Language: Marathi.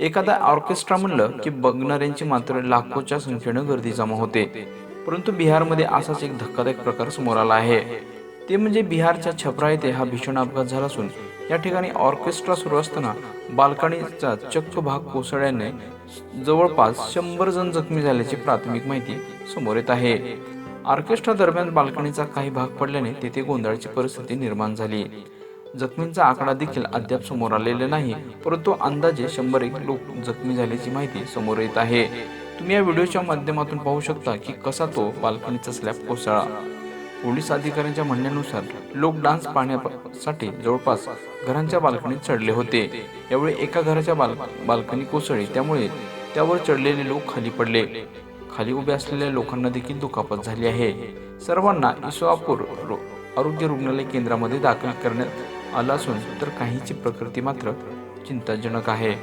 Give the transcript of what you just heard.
एखादा ऑर्केस्ट्रा म्हणलं की बघणाऱ्यांची मात्र लाखोच्या संख्येनं गर्दी जमा होते. परंतु बिहारमध्ये असाच एक धक्कादायक प्रकार समोर आला आहे. ते म्हणजे बिहारच्या छपरा येथे हा भीषण अपघात झाला असून या ठिकाणी ऑर्केस्ट्रा सुरू असताना बाल्कनीचा चक्क भाग कोसळल्याने जवळपास शंभर जण जखमी झाल्याची प्राथमिक माहिती समोर येत आहे. ऑर्केस्ट्रा दरम्यान बाल्कनीचा काही भाग पडल्याने तेथे गोंधळाची परिस्थिती निर्माण झाली. जखमींचा आकडा देखील अद्याप समोर आलेला नाही परंतु अंदाजे शंभर एक लोक जखमी झाल्याची माहिती समोर येत आहे. तुम्ही या व्हिडिओच्या माध्यमातून पाहू शकता की कसा तो बाल्कनीचा स्लॅब कोसळला. पोलीस अधिकाऱ्यांच्या म्हणण्यानुसार लोक डान्स पाहण्यासाठी जवळपास घरांच्या बाल्कनीत चढले होते. यावेळी एका घराच्या बाल बाल्कनी कोसळली त्यामुळे त्यावर चढलेले लोक खाली पडले. खाली उभे असलेल्या लोकांना देखील दुखापत झाली आहे. सर्वांना इसवापूर आरोग्य रुग्णालय केंद्रामध्ये दाखल करण्यात आला असून तर काहींची प्रकृती मात्र चिंताजनक आहे.